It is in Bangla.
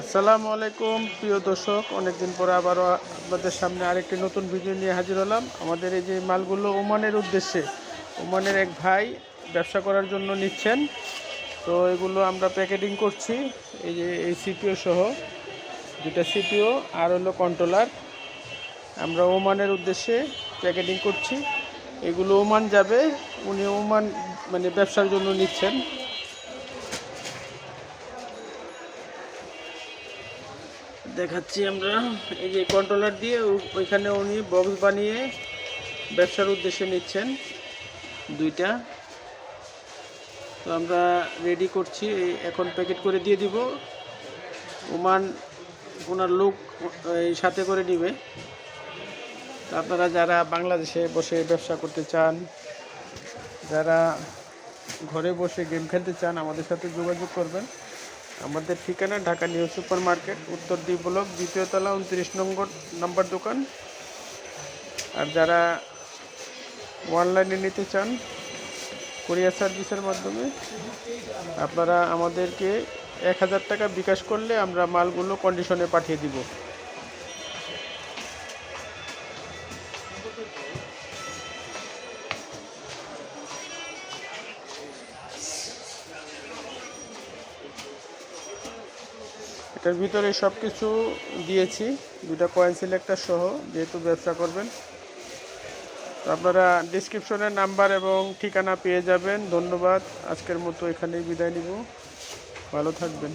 আসসালামু আলাইকুম, প্রিয় দর্শক। অনেকদিন পরে আবারও আপনাদের সামনে আরেকটি নতুন ভিডিও নিয়ে হাজির হলাম। আমাদের এই যে মালগুলো ওমানের উদ্দেশ্যে, ওমানের এক ভাই ব্যবসা করার জন্য নিচ্ছেন। তো এগুলো আমরা প্যাকেটিং করছি, এই যে এই সিপিও সহ দুটা সিপিও আর হলো কন্ট্রোলার। আমরা ওমানের উদ্দেশ্যে প্যাকেটিং করছি। এগুলো ওমান যাবে, উনি ওমান মানে ব্যবসার জন্য নিচ্ছেন। দেখাচ্ছি আমরা। এই যে কন্ট্রোলার দিয়ে ওইখানে উনি বক্স বানিয়ে ব্যবসার উদ্দেশ্যে নিচ্ছেন দুইটা। তো আমরা রেডি করছি। এখন প্যাকেট করে দিয়ে দিব। ওমান, ওনার লোক এই সাথে করে নিবে। আপনারা যারা বাংলাদেশে বসে ব্যবসা করতে চান, যারা ঘরে বসে গেম খেলতে চান, আমাদের সাথে যোগাযোগ করবেন। আমাদের ঠিকানা ঢাকা নিউ সুপার মার্কেট উত্তর দ্বীপ ব্লক, দ্বিতীয় তলা উনত্রিশ নম্বর, নাম্বার দোকান। আর যারা অনলাইনে নিতে চান কোরিয়ার সার্ভিসের মাধ্যমে, আপনারা আমাদেরকে এক হাজার টাকা বিকাশ করলে আমরা মালগুলো কন্ডিশনে পাঠিয়ে দিব। এটার ভিতরে সব কিছু দিয়েছি দুটা কয়েন সিলেক্টার সহ, যেহেতু ব্যবসা করবেন। আপনারা ডিসক্রিপশনে নাম্বার এবং ঠিকানা পেয়ে যাবেন। ধন্যবাদ। আজকের মতো এখানেই বিদায় নিব। ভালো থাকবেন।